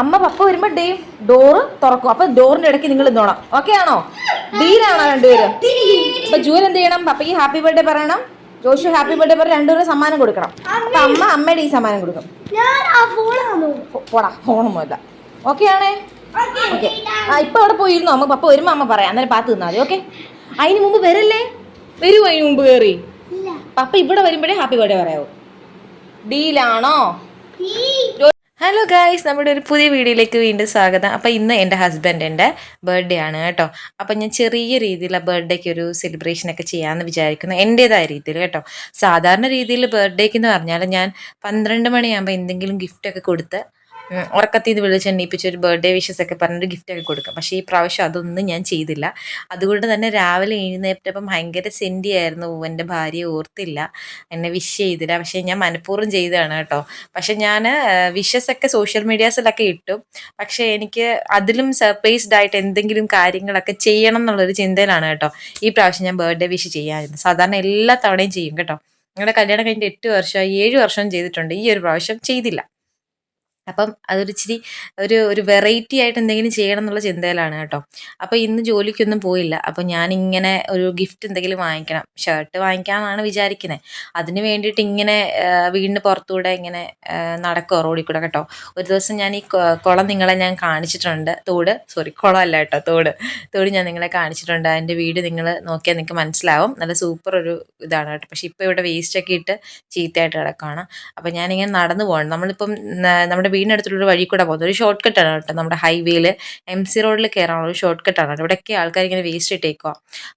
അമ്മ പപ്പ വരുമ്പോ day door തുറക്കും. അപ്പൊ ഡോറിന്റെ ഇടയ്ക്ക് നിങ്ങൾ നിന്നോണം. ഓക്കെ ആണോ? ഡീലാണോ രണ്ടുപേരും? അപ്പൊ ജൂൽ എന്ത് ചെയ്യണം? പപ്പയ്ക്ക് ഹാപ്പി ബർത്ത്ഡേ പറയണം. ജോഷു ഹാപ്പി ബർത്ത്ഡേ പറഞ്ഞ് രണ്ടുപേരും സമ്മാനം കൊടുക്കണം. അപ്പൊ അമ്മ അമ്മയുടെ ഈ സമ്മാനം കൊടുക്കും. പോടാ ഫോണൊന്നുമല്ല ഓക്കെ ആണേ? ഓക്കെ ആ ഇപ്പൊ അവിടെ പോയിരുന്നു. അമ്മ പപ്പ വരുമ്പോ അമ്മ പറയാം. അന്നേരം പാത്ത് നിന്നാ മതി. ഓക്കെ അതിന് മുമ്പ് വരല്ലേ? വരുമോ അതിന് മുമ്പ് കയറി പപ്പ ഇവിടെ വരുമ്പോഴേ ഹാപ്പി ബർത്ത്ഡേ പറയാവൂ. ഡീലാണോ ഹലോ ഗായ്സ് നമ്മുടെ ഒരു പുതിയ വീഡിയോയിലേക്ക് വീണ്ടും സ്വാഗതം. അപ്പോൾ ഇന്ന് എന്റെ ഹസ്ബൻഡിന്റെ ബർത്ത്ഡേ ആണ് കേട്ടോ. അപ്പോൾ ഞാൻ ചെറിയ രീതിയിൽ ആ ബർത്ത്ഡേക്ക് ഒരു സെലിബ്രേഷനൊക്കെ ചെയ്യാമെന്ന് വിചാരിക്കുന്നു. എന്റേതായ രീതിയിൽ കേട്ടോ. സാധാരണ രീതിയിൽ ബർത്ത്ഡേക്ക് എന്ന് പറഞ്ഞാൽ ഞാൻ പന്ത്രണ്ട് മണിയാകുമ്പോൾ എന്തെങ്കിലും ഗിഫ്റ്റൊക്കെ കൊടുത്ത് ഉറക്കത്തിൽ നിന്ന് വിളിച്ച് എണ്ണീപ്പിച്ച് ഒരു ബർത്ത്ഡേ വിഷസ് ഒക്കെ പറഞ്ഞൊരു ഗിഫ്റ്റ് ഒക്കെ കൊടുക്കാം. പക്ഷേ ഈ പ്രാവശ്യം അതൊന്നും ഞാൻ ചെയ്തില്ല. അതുകൊണ്ട് തന്നെ രാവിലെ എഴുന്നേറ്റപ്പം ഭയങ്കര സെന്റി ആയിരുന്നു എന്റെ ഭാര്യയെ ഓർത്തില്ല. എന്നെ വിഷ് ചെയ്തില്ല. പക്ഷേ ഞാൻ മനഃപൂർവം ചെയ്തതാണ് കേട്ടോ. പക്ഷെ ഞാൻ വിഷസ് ഒക്കെ സോഷ്യൽ മീഡിയാസിലൊക്കെ ഇട്ടു. പക്ഷേ എനിക്ക് അതിലും സർപ്രൈസ്ഡ് ആയിട്ട് എന്തെങ്കിലും കാര്യങ്ങളൊക്കെ ചെയ്യണം എന്നുള്ളൊരു ചിന്തയിലാണ് കേട്ടോ ഈ പ്രാവശ്യം ഞാൻ ബർത്ത്ഡേ വിഷ് ചെയ്യാറുണ്ട് സാധാരണ എല്ലാ തവണയും ചെയ്യും കേട്ടോ. ഞങ്ങളുടെ കല്യാണം കഴിഞ്ഞിട്ട് എട്ട് വർഷമായി ഏഴ് വർഷം ചെയ്തിട്ടുണ്ട്. ഈ ഒരു പ്രാവശ്യം ചെയ്തില്ല. അപ്പം അതൊരു ഇച്ചിരി ഒരു ഒരു വെറൈറ്റി ആയിട്ട് എന്തെങ്കിലും ചെയ്യണം എന്നുള്ള ചിന്തയിലാണ് കേട്ടോ. അപ്പോൾ ഇന്ന് ജോലിക്കൊന്നും പോയില്ല. അപ്പോൾ ഞാനിങ്ങനെ ഒരു ഗിഫ്റ്റ് എന്തെങ്കിലും വാങ്ങിക്കണം. ഷർട്ട് വാങ്ങിക്കാമെന്നാണ് വിചാരിക്കുന്നത് അതിന് വേണ്ടിയിട്ട് ഇങ്ങനെ വീടിന് പുറത്തൂടെ ഇങ്ങനെ നടക്കുക റോഡിൽ കൂടെ കേട്ടോ. ഒരു ദിവസം ഞാൻ ഈ കുളം നിങ്ങളെ ഞാൻ കാണിച്ചിട്ടുണ്ട്. തോട് സോറി കുളമല്ല കേട്ടോ തോട്. തോട് ഞാൻ നിങ്ങളെ കാണിച്ചിട്ടുണ്ട്. അതിന്റെ വീട് നിങ്ങൾ നോക്കിയാൽ നിങ്ങൾക്ക് മനസ്സിലാവും. നല്ല സൂപ്പർ ഒരു ഇതാണ് കേട്ടോ. പക്ഷേ ഇപ്പോൾ ഇവിടെ വേസ്റ്റ് ഒക്കെ ഇട്ട് ചീത്തയായിട്ട് കിടക്കുകയാണ് അപ്പോൾ ഞാനിങ്ങനെ നടന്നു പോകണം നമ്മളിപ്പം നമ്മുടെ വീടിനടുത്തുള്ളൊരു വഴി കൂടെ പോകുന്നത്. ഒരു ഷോർട്ട് കട്ടാണ് കേട്ടോ നമ്മുടെ ഹൈവേയിൽ എം സി റോഡിൽ കയറാനുള്ള ഒരു ഷോർട്ട് കട്ടാണ് കേട്ടോ ഇവിടെയൊക്കെ ആൾക്കാർ ഇങ്ങനെ വേസ്റ്റ് ഇട്ടേക്കുക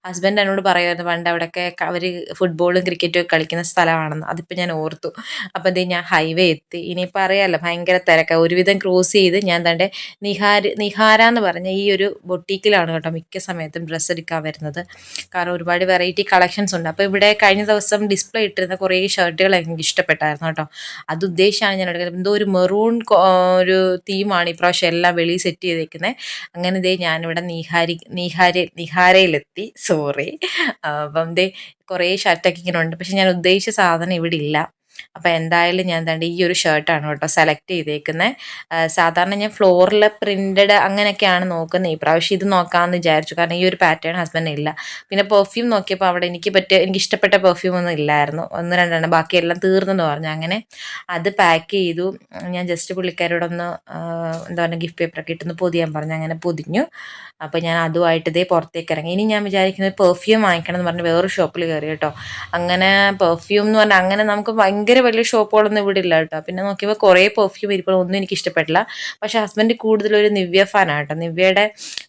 ഹസ്ബൻഡ് എന്നോട് പറയുമായിരുന്നു പണ്ട് അവിടെയൊക്കെ അവർ ഫുട്ബോളും ക്രിക്കറ്റും ഒക്കെ കളിക്കുന്ന സ്ഥലമാണെന്ന്. അതിപ്പോൾ ഞാൻ ഓർത്തു. അപ്പോൾ എന്തേ ഞാൻ ഹൈവേ എത്തി. ഇനിയിപ്പോൾ അറിയാമല്ലോ ഭയങ്കര തിരക്കാണ് ഒരുവിധം ക്രോസ് ചെയ്ത് ഞാൻ തന്റെ നിഹാര നിഹാര എന്ന് പറഞ്ഞ ഈ ഒരു ബൊട്ടീക്കിലാണ് കേട്ടോ മിക്ക സമയത്തും ഡ്രസ്സ് എടുക്കാൻ വരുന്നത്. കാരണം ഒരുപാട് വെറൈറ്റി കളക്ഷൻസ് ഉണ്ട്. അപ്പോൾ ഇവിടെ കഴിഞ്ഞ ദിവസം ഡിസ്പ്ലേ ഇട്ടിരുന്ന കുറേ ഷർട്ടുകൾ എനിക്ക് ഇഷ്ടപ്പെട്ടായിരുന്നു കേട്ടോ. അത് ഉദ്ദേശിച്ചാണ് ഞാൻ എടുക്കുന്നത്. എന്തോ ഒരു മെറൂൺ ഒരു തീമാണ് ഇപ്രാവശ്യം എല്ലാം വെളി സെറ്റ് ചെയ്തേക്കുന്നത് അങ്ങനെ ദേ ഞാനിവിടെ നീഹാരി നീഹാരി നിഹാരയിലെത്തി. സോറി അപ്പം ദേ കുറേ ഷർട്ടൊക്കെ ഇങ്ങനെ ഉണ്ട്. പക്ഷെ ഞാൻ ഉദ്ദേശിച്ച സാധനം ഇവിടെ ഇല്ല. അപ്പം എന്തായാലും ഞാൻ ദാണ്ട് ഈ ഒരു ഷർട്ടാണ് കേട്ടോ സെലക്ട് ചെയ്തേക്കുന്നത് സാധാരണ ഞാൻ ഫ്ലോറിൽ പ്രിന്റഡ് അങ്ങനെയൊക്കെയാണ് നോക്കുന്നത് ഈ പ്രാവശ്യം ഇത് നോക്കാമെന്ന് വിചാരിച്ചു. കാരണം ഈ ഒരു പാറ്റേൺ ഹസ്ബൻഡ് ഇല്ല. പിന്നെ പെർഫ്യൂം നോക്കിയപ്പോൾ അവിടെ എനിക്ക് പറ്റിയ എനിക്ക് ഇഷ്ടപ്പെട്ട പെർഫ്യൂം ഒന്നും ഇല്ലായിരുന്നു. ഒന്ന് രണ്ടെണ്ണം. ബാക്കിയെല്ലാം തീർന്നെന്ന് പറഞ്ഞു. അങ്ങനെ അത് പാക്ക് ചെയ്തു. ഞാൻ ജസ്റ്റ് പുള്ളിക്കാരോടൊന്ന് എന്താ പറയുക ഗിഫ്റ്റ് പേപ്പറൊക്കെ ഇട്ടൊന്ന് പൊതിയാൻ പറഞ്ഞു. അങ്ങനെ പൊതിഞ്ഞു. അപ്പോൾ ഞാൻ അതുമായിട്ട് ഇതേ പുറത്തേക്ക് ഇറങ്ങി. ഇനി ഞാൻ വിചാരിക്കുന്നത് പെർഫ്യൂം വാങ്ങിക്കണം എന്ന് പറഞ്ഞ് വേറൊരു ഷോപ്പിൽ കയറി കേട്ടോ. അങ്ങനെ പെർഫ്യൂം എന്ന് പറഞ്ഞാൽ അങ്ങനെ നമുക്ക് ഭയങ്കര വലിയ ഷോപ്പുകളൊന്നും ഇവിടെ ഇല്ല കേട്ടോ. പിന്നെ നോക്കിയപ്പോൾ കുറേ പെർഫ്യൂം ഇരിപ്പോൾ ഒന്നും എനിക്ക് ഇഷ്ടപ്പെട്ടില്ല. പക്ഷേ ഹസ്ബൻഡ് കൂടുതലൊരു നിവ്യ ഫാനാണ് കേട്ടോ. നിവ്യയുടെ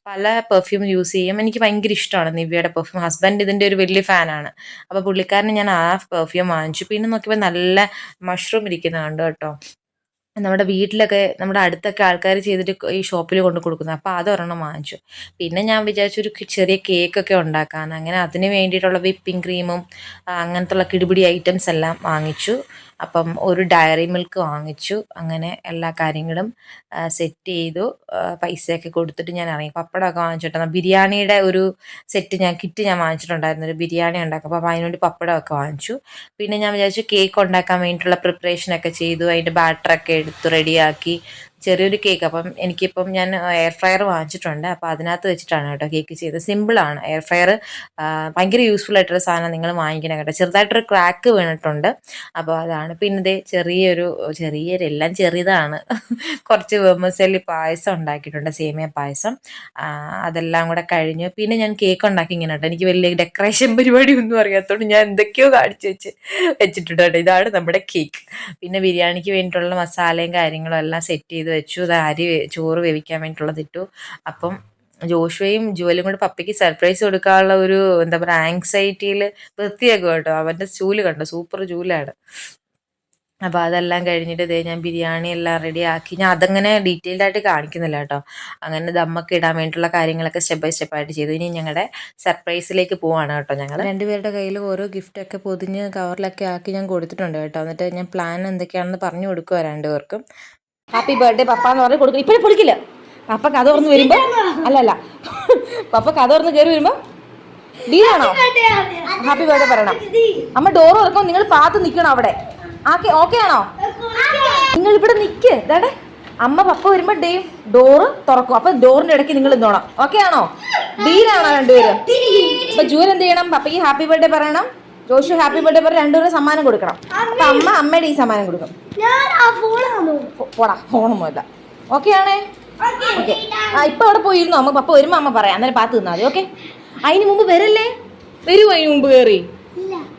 പല പെർഫ്യൂം യൂസ് ചെയ്യും. എനിക്ക് ഭയങ്കര ഇഷ്ടമാണ് നിവ്യയുടെ പെർഫ്യൂം ഹസ്ബൻഡ് ഇതിന്റെ ഒരു വലിയ ഫാനാണ് അപ്പോൾ പുള്ളിക്കാരന് ഞാൻ ആ പെർഫ്യൂം വാങ്ങിച്ചു. പിന്നെ നോക്കിയപ്പോൾ നല്ല മഷ്റൂം ഇരിക്കുന്നതാണ് കേട്ടോ. നമ്മുടെ വീട്ടിലൊക്കെ നമ്മുടെ അടുത്തൊക്കെ ആൾക്കാർ ചെയ്തിട്ട് ഈ ഷോപ്പിൽ കൊണ്ട് കൊടുക്കുന്നത്. അപ്പോൾ അതൊരെണ്ണം വാങ്ങിച്ചു. പിന്നെ ഞാൻ വിചാരിച്ചു ഒരു ചെറിയ കേക്കൊക്കെ ഉണ്ടാക്കാൻ അങ്ങനെ അതിന് വേണ്ടിയിട്ടുള്ള വിപ്പിംഗ് ക്രീമും അങ്ങനത്തെ ഉള്ള കിടിപിടി ഐറ്റംസ് എല്ലാം വാങ്ങിച്ചു. അപ്പം ഒരു ഡയറി മിൽക്ക് വാങ്ങിച്ചു. അങ്ങനെ എല്ലാ കാര്യങ്ങളും സെറ്റ് ചെയ്തു. പൈസയൊക്കെ കൊടുത്തിട്ട് ഞാൻ ഇറങ്ങി. പപ്പടമൊക്കെ വാങ്ങിച്ചിട്ടുണ്ട്. ബിരിയാണിയുടെ ഒരു സെറ്റ് ഞാൻ കിറ്റ് ഞാൻ വാങ്ങിച്ചിട്ടുണ്ടായിരുന്നു. ഒരു ബിരിയാണി ഉണ്ടാക്കും അപ്പോൾ അതിനുവേണ്ടി പപ്പടമൊക്കെ വാങ്ങിച്ചു. പിന്നെ ഞാൻ വിചാരിച്ചു കേക്ക് ഉണ്ടാക്കാൻ വേണ്ടിയിട്ടുള്ള പ്രിപ്പറേഷനൊക്കെ ചെയ്തു. അതിന്റെ ബാറ്ററൊക്കെ എടുത്ത് റെഡിയാക്കി ചെറിയൊരു കേക്ക്. അപ്പം എനിക്കിപ്പം ഞാൻ എയർ ഫ്രയർ വാങ്ങിച്ചിട്ടുണ്ട്. അപ്പോൾ അതിനകത്ത് വെച്ചിട്ടാണ് കേട്ടോ കേക്ക് ചെയ്തത്. സിമ്പിളാണ് എയർ ഫ്രയർ ഭയങ്കര യൂസ്ഫുൾ ആയിട്ടുള്ള സാധനം നിങ്ങൾ വാങ്ങിക്കണം കേട്ടോ. ചെറുതായിട്ടൊരു ക്രാക്ക് വീണിട്ടുണ്ട്. അപ്പോൾ അതാണ്. പിന്നെ ഇതേ ചെറിയൊരു ചെറിയൊരു എല്ലാം ചെറിയതാണ്. കുറച്ച് വെമസലി പായസം ഉണ്ടാക്കിയിട്ടുണ്ട്. സേമിയ പായസം. അതെല്ലാം കൂടെ കഴിഞ്ഞു. പിന്നെ ഞാൻ കേക്ക് ഉണ്ടാക്കി ഇങ്ങനെ കേട്ടോ. എനിക്ക് വലിയ ഡെക്കറേഷൻ പരിപാടി ഒന്നും അറിയാത്തതുകൊണ്ട് ഞാൻ എന്തൊക്കെയോ കാണിച്ചു വെച്ച് വെച്ചിട്ടുണ്ട് കേട്ടോ. ഇതാണ് നമ്മുടെ കേക്ക് പിന്നെ ബിരിയാണിക്ക് വേണ്ടിയിട്ടുള്ള മസാലയും കാര്യങ്ങളും എല്ലാം സെറ്റ് ചെയ്ത് വെച്ചു. അത് അരി ചോറ് വേവിക്കാൻ വേണ്ടിയിട്ടുള്ളത് അപ്പം ജോഷുവയും ജുവലും കൂടെ പപ്പയ്ക്ക് സർപ്രൈസ് കൊടുക്കാനുള്ള ഒരു എന്താ പറയുക ആങ്സൈറ്റിയിൽ വൃത്തിയാക്കും കേട്ടോ. അവന്റെ ചൂൽ കണ്ടോ? സൂപ്പർ ചൂലാണ്. അപ്പോൾ അതെല്ലാം കഴിഞ്ഞിട്ട് ഇതേ ഞാൻ ബിരിയാണി എല്ലാം ആക്കി. ഞാൻ അതങ്ങനെ ഡീറ്റെയിൽഡ് ആയിട്ട് കാണിക്കുന്നില്ല കേട്ടോ. അങ്ങനെ ദമ്മക്ക് ഇടാൻ വേണ്ടിയിട്ടുള്ള കാര്യങ്ങളൊക്കെ സ്റ്റെപ്പ് ബൈ സ്റ്റെപ്പ് ആയിട്ട് ചെയ്തു. ഇനി ഞങ്ങളുടെ സർപ്രൈസിലേക്ക് പോവാണ് കേട്ടോ ഞങ്ങൾ രണ്ടുപേരുടെ കയ്യിൽ ഓരോ ഗിഫ്റ്റൊക്കെ പൊതിഞ്ഞ് കവറിലൊക്കെ ആക്കി ഞാൻ കൊടുത്തിട്ടുണ്ട് കേട്ടോ. എന്നിട്ട് ഞാൻ പ്ലാൻ എന്തൊക്കെയാണെന്ന് പറഞ്ഞു കൊടുക്കുക രണ്ടുപേർക്കും. ഹാപ്പി ബർത്ത്ഡേ പപ്പ എന്ന് പറഞ്ഞ് കൊടുക്കും ഇപ്പോഴും പൊളിക്കില്ല പപ്പ കഥ തുറന്ന് വരുമ്പോൾ അല്ലല്ല പപ്പ കഥ തുറന്ന് കയറി വരുമ്പോ ഡീലാണോ ഹാപ്പി ബർത്ത്ഡേ പറയണം. അമ്മ ഡോർ തുറക്കുമ്പോൾ നിങ്ങൾ പാത്ത് നിൽക്കണം അവിടെ? ആക്കെ ഓക്കെ ആണോ? നിങ്ങൾ ഇവിടെ നിൽക്ക് ഇതാടെ. അമ്മ പപ്പ വരുമ്പോ ഡേ ഡോറ് തുറക്കും. അപ്പൊ ഡോറിന്റെ ഇടയ്ക്ക് നിങ്ങൾ നിന്നോണം. ഓക്കെ ആണോ? ഡീലാണോ രണ്ടുപേരും? അപ്പൊ ജൂൽ എന്ത് ചെയ്യണം? പപ്പയ്ക്ക് ഹാപ്പി ബർത്ത്ഡേ പറയണം. ജോഷു ഹാപ്പി ബർത്ത്ഡേ പറഞ്ഞ് രണ്ടുപേരും സമ്മാനം കൊടുക്കണം. അപ്പൊ അമ്മ അമ്മയുടെ ഈ സമ്മാനം കൊടുക്കും. പോടാ ഫോണൊന്നുമല്ല ഓക്കെ ആണേ? ഓക്കെ ആ ഇപ്പൊ അവിടെ പോയിരുന്നു. അമ്മ പപ്പ വരുമ്പോ അമ്മ പറയാം. അന്നേരം പാത്ത് നിന്നാ മതി ഓക്കെ അതിന് മുമ്പ് വരല്ലേ? വരുമോ അതിന് മുമ്പ് കയറി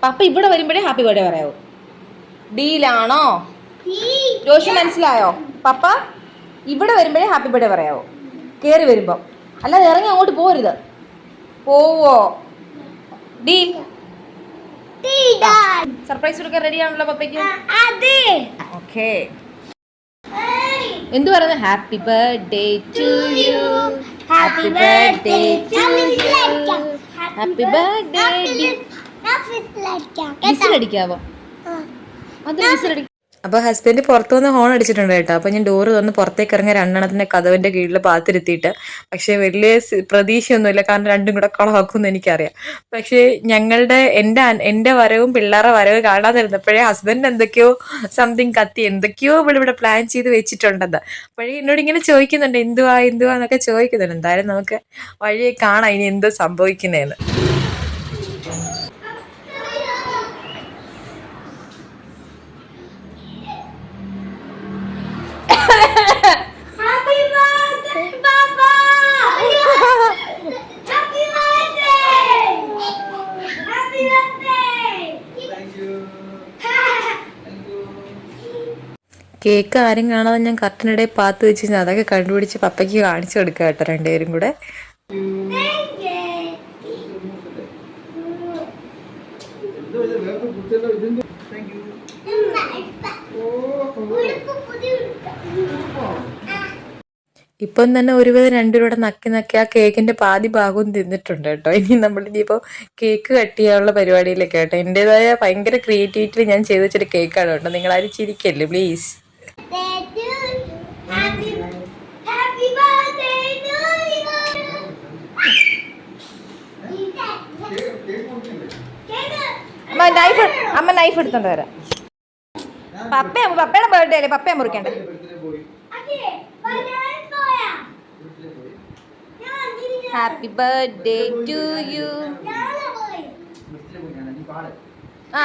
പപ്പ ഇവിടെ വരുമ്പോഴേ ഹാപ്പി ബർത്ത്ഡേ പറയാവൂ. ഡീലാണോ? ജോഷി മനസ്സിലായോ? പപ്പ ഇവിടെ വരുമ്പോഴേ ഹാപ്പി ബർത്ത്ഡേ പറയാവോ. കയറി വരുമ്പോ. അല്ലാതെ ഇറങ്ങി അങ്ങോട്ട് പോരുത്. പോവോ. ഡീൽ സർപ്രൈസ് കൊടുക്കാൻ റെഡി ആണല്ലോ പപ്പയ്ക്ക്. അതെ. ഓക്കെ. എന്തു പറയുന്നത് happy birthday to you happy birthday to you happy birthday വിസിലടിക്കാവോ അത് വിസിലടി അപ്പൊ ഹസ്ബൻഡ് പുറത്തു വന്ന് ഹോൺ അടിച്ചിട്ടുണ്ട് കേട്ടോ. അപ്പൊ ഞാൻ ഡോറ് തുറന്ന് പുറത്തേക്ക് ഇറങ്ങിയ രണ്ടെണ്ണത്തിന്റെ കഥവിന്റെ കീഴിൽ പാത്തിരുത്തിയിട്ട്. പക്ഷെ വലിയ പ്രതീക്ഷയൊന്നുമില്ല. കാരണം രണ്ടും കൂടെ കളവാക്കുമെന്ന് എനിക്കറിയാം. പക്ഷേ ഞങ്ങളുടെ എന്റെ എന്റെ വരവും പിള്ളേരുടെ വരവ് കാണാതിരുന്നപ്പോഴേ ഹസ്ബൻഡ് എന്തൊക്കെയോ സംതിങ് കത്തി എന്തൊക്കെയോ ഇവിടെ പ്ലാൻ ചെയ്ത് വെച്ചിട്ടുണ്ടെന്ന്. അപ്പോഴേ എന്നോട് ഇങ്ങനെ ചോദിക്കുന്നുണ്ട് എന്തുവാ എന്തുവാ? എന്നൊക്കെ ചോദിക്കുന്നുണ്ട്. എന്തായാലും നമുക്ക് വഴിയെ കാണാം ഇനി എന്തോ സംഭവിക്കുന്നതെന്ന് ഹാപ്പി ബർത്ത്ഡേ പാപ്പ happy birthday happy birthday cake ആരും കാണാതെ ഞാൻ കർട്ടനിടെ പാത്ത് വെച്ച് അതൊക്കെ കണ്ടുപിടിച്ച് പപ്പയ്ക്ക് കാണിച്ചു കൊടുക്കുക കേട്ടോ രണ്ടുപേരും കൂടെ. ഇപ്പം തന്നെ ഒരുവിധം രണ്ടുപേരുടെ നക്കി നക്കി ആ കേക്കിന്റെ പാതി ഭാഗവും തിന്നിട്ടുണ്ട് കേട്ടോ. ഇനി നമ്മൾ ഇനിയിപ്പോൾ കേക്ക് കട്ട് ചെയ്യാനുള്ള പരിപാടിയിലേക്ക് കേട്ടോ. എന്റെതായ ഭയങ്കര ക്രിയേറ്റിവിറ്റിയിൽ ഞാൻ ചെയ്തു വെച്ചൊരു കേക്കാണ് കേട്ടോ. നിങ്ങൾ ആരും ചിരിക്കല്ലേ പ്ലീസ് നൈഫ് അമ്മ നൈഫ് എടുത്തോണ്ട് വരാം. പപ്പ പപ്പയുടെ ബർത്ത്ഡേ അല്ലേ? പപ്പയെ മുറിക്കണ്ടേ ഹാപ്പി ബർത്ത്ഡേ ടു യു ആ.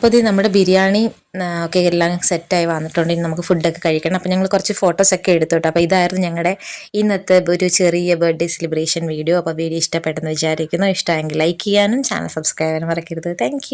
അപ്പോൾ ഇത് നമ്മുടെ ബിരിയാണി ഒക്കെ എല്ലാം സെറ്റായി വന്നിട്ടുണ്ട്. ഇനി നമുക്ക് ഫുഡൊക്കെ കഴിക്കണം. അപ്പോൾ ഞങ്ങൾ കുറച്ച് ഫോട്ടോസൊക്കെ എടുത്തോട്ടെ അപ്പോൾ ഇതായിരുന്നു ഞങ്ങളുടെ ഇന്നത്തെ ഒരു ചെറിയ ബർത്ത്ഡേ സെലിബ്രേഷൻ വീഡിയോ അപ്പോൾ വീഡിയോ ഇഷ്ടപ്പെട്ടെന്ന് വിചാരിക്കുന്നു. ഇഷ്ടമെങ്കിൽ ലൈക്ക് ചെയ്യാനും ചാനൽ സബ്സ്ക്രൈബ് ചെയ്യാനും മറക്കരുത്. താങ്ക്